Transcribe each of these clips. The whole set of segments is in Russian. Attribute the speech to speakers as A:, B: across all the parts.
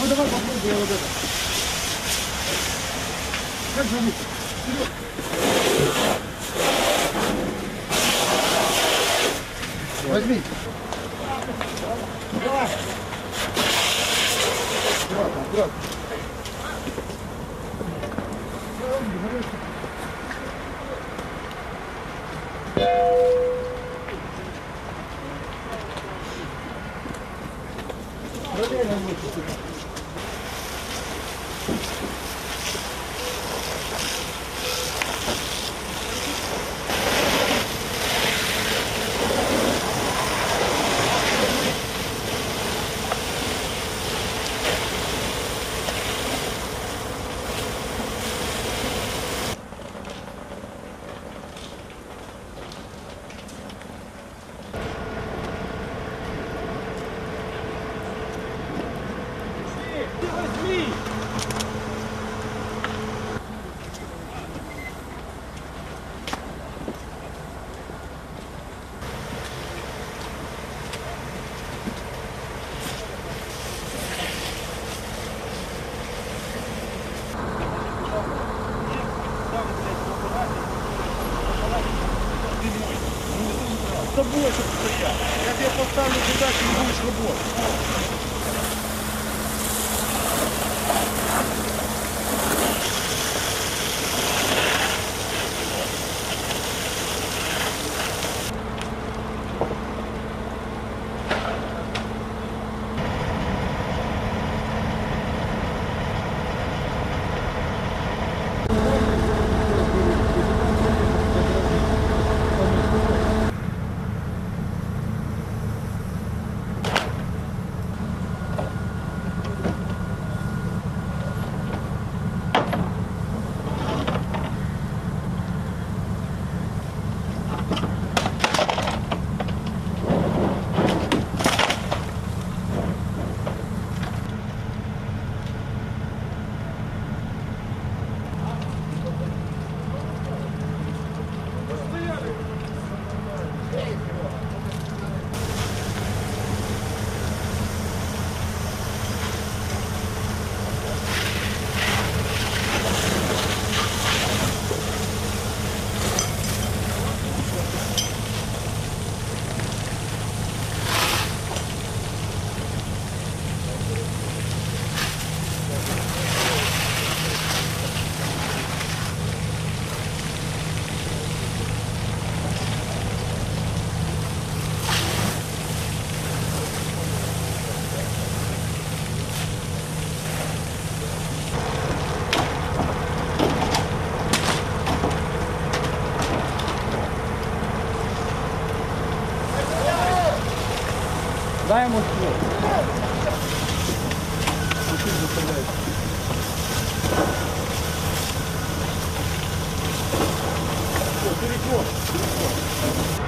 A: Ну давай попробуй вот это. Как зовут? Вперед. Возьми. Аккуратно, аккуратно.
B: Тобой, чтобы стоять. Я тебе поставлю задачу и будешь работать.
A: Знаем вот Перекос, перекос.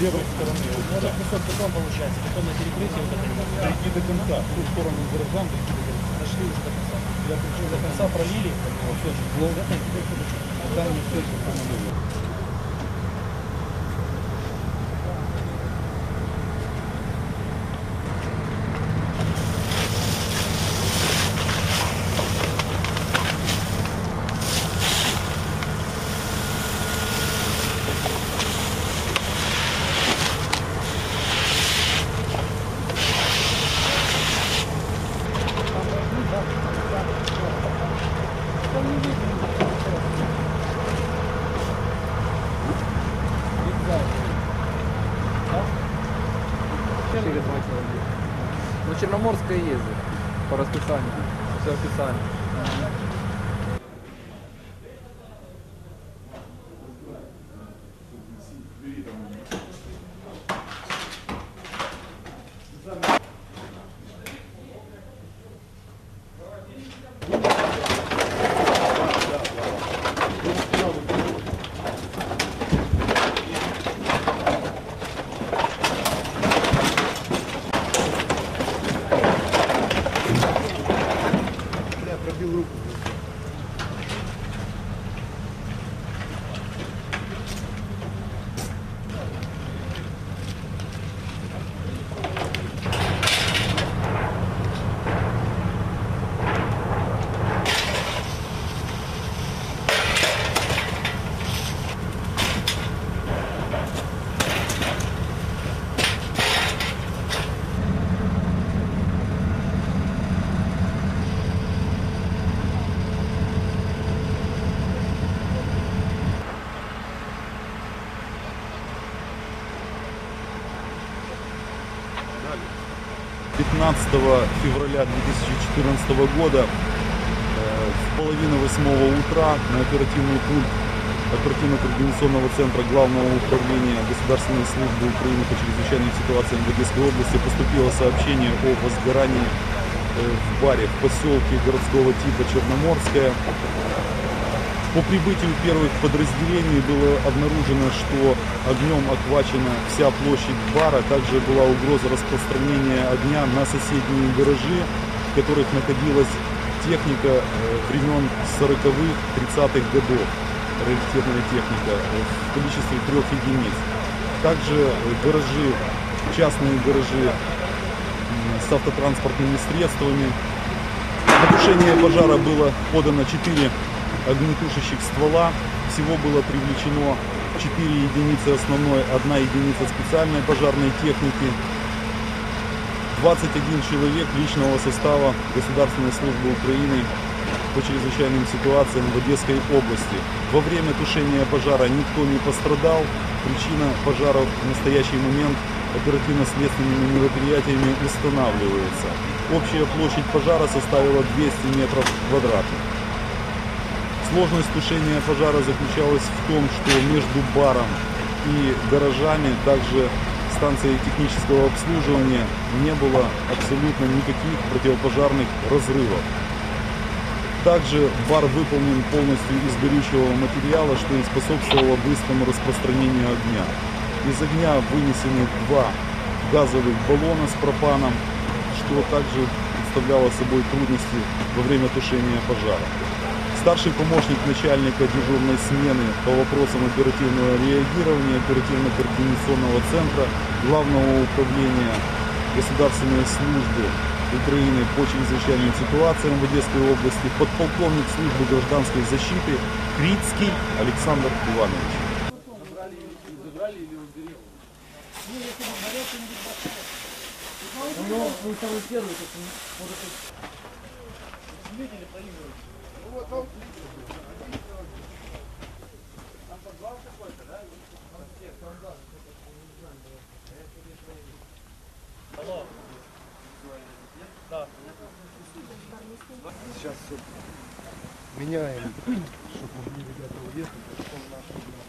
B: Левой стороны.
C: Вот так кусок потом получается, потом на перекрытие вот это.
B: Дойди до конца. В ту сторону гаражам, дойди до конца.
C: Дошли уже до конца.
B: Я пришел
C: До конца пролили.
B: Вот
C: это теперь подошли.
B: Там не стоит помогу.
A: Ну, Черноморская ездит по расписанию. Все официально.
B: 15 февраля 2014 года э, в половине восьмого утра на оперативный пункт оперативно-координационного центра Главного управления Государственной службы Украины по чрезвычайным ситуациям в Одесской области поступило сообщение о возгорании э, в баре в поселке городского типа Черноморская. По прибытию первых подразделений было обнаружено, что огнем охвачена вся площадь бара. Также была угроза распространения огня на соседние гаражи, в которых находилась техника э, времен 40-х, 30-х годов. Раритетная техника в количестве трех единиц. Также э, гаражи, частные гаражи с автотранспортными средствами, на тушение пожара было подано 4 огнетушащих ствола. Всего было привлечено 4 единицы основной, 1 единица специальной пожарной техники. 21 человек личного состава Государственной службы Украины по чрезвычайным ситуациям в Одесской области. Во время тушения пожара никто не пострадал. Причина пожара в настоящий момент оперативно-следственными мероприятиями устанавливается. Общая площадь пожара составила 200 метров квадратных. Сложность тушения пожара заключалась в том, что между баром и гаражами, также станцией технического обслуживания, не было абсолютно никаких противопожарных разрывов. Также бар выполнен полностью из горючего материала, что и способствовало быстрому распространению огня. Из огня вынесены два газовых баллона с пропаном, что также представляло собой трудности во время тушения пожара. Старший помощник начальника дежурной смены по вопросам оперативного реагирования оперативно-координационного центра Главного управления Государственной службы Украины по чрезвычайным ситуациям в Одесской области, подполковник службы гражданской защиты Крицкий Александр Иванович.
D: Сейчас все меняем, чтобы могли ребята уехать.